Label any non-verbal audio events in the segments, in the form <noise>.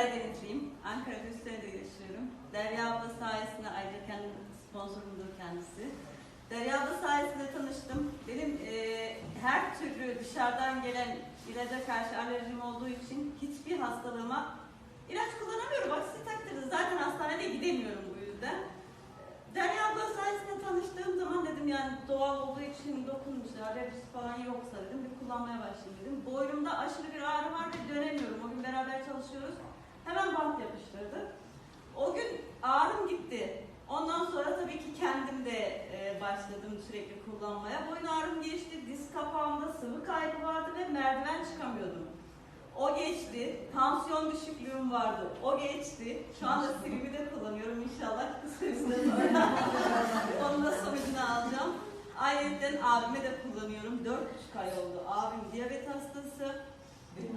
Karadenizliyim. Ankara'da üç senedir yaşıyorum. Derya abla sayesinde ayrıca kendi sponsorumdur kendisi. Derya abla sayesinde tanıştım. Benim e, her türlü dışarıdan gelen ilaca karşı alerjim olduğu için hiçbir hastalığıma ilaç kullanamıyorum. Aksi takdirde zaten hastanede gidemiyorum bu yüzden. Derya abla sayesinde tanıştığım zaman dedim yani doğal olduğu için dokunmuş, alerjisi falan yoksa dedim bir kullanmaya başlayayım dedim. Boynumda aşırı bir ağrı var ve dönemiyorum. Başladım sürekli kullanmaya. Boyun ağrım geçti, diz kapağımda sıvı kaybı vardı ve merdiven çıkamıyordum. O geçti. Tansiyon düşüklüğüm vardı. O geçti. Şu anda <laughs> silimi de kullanıyorum inşallah kısa bir süre sonra. <laughs> Onun da sonucunu alacağım. Ayrıca abime de kullanıyorum. Dört buçuk ay oldu. Abim diyabet hastası.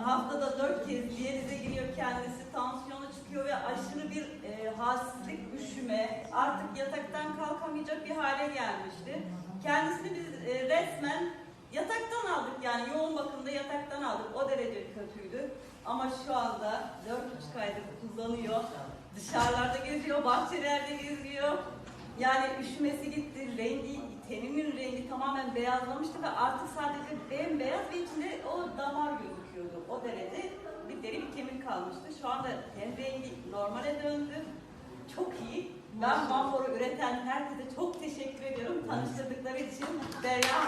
Haftada dört kez diyalize giriyor kendisi. Tansiyonu çıkıyor ve aşırı bir e, halsizlik, üşüme. Artık yataktan kalkamayacak bir hale gelmişti. Kendisini biz e, resmen Yataktan aldık yani yoğun bakımda yataktan aldık. O derece kötüydü. Ama şu anda dört buçuk aydır kullanıyor. Dışarılarda geziyor, bahçelerde geziyor. Yani üşümesi gitti, rengi, teninin rengi tamamen beyazlamıştı ve artık sadece bembeyaz ve içinde o damar gözüküyordu. O derece bir deri bir kemik kalmıştı. Şu anda ten rengi normale döndü. Çok iyi. Ben Manfor'u üreten herkese çok teşekkür ediyorum. Tanıştırdıkları için Derya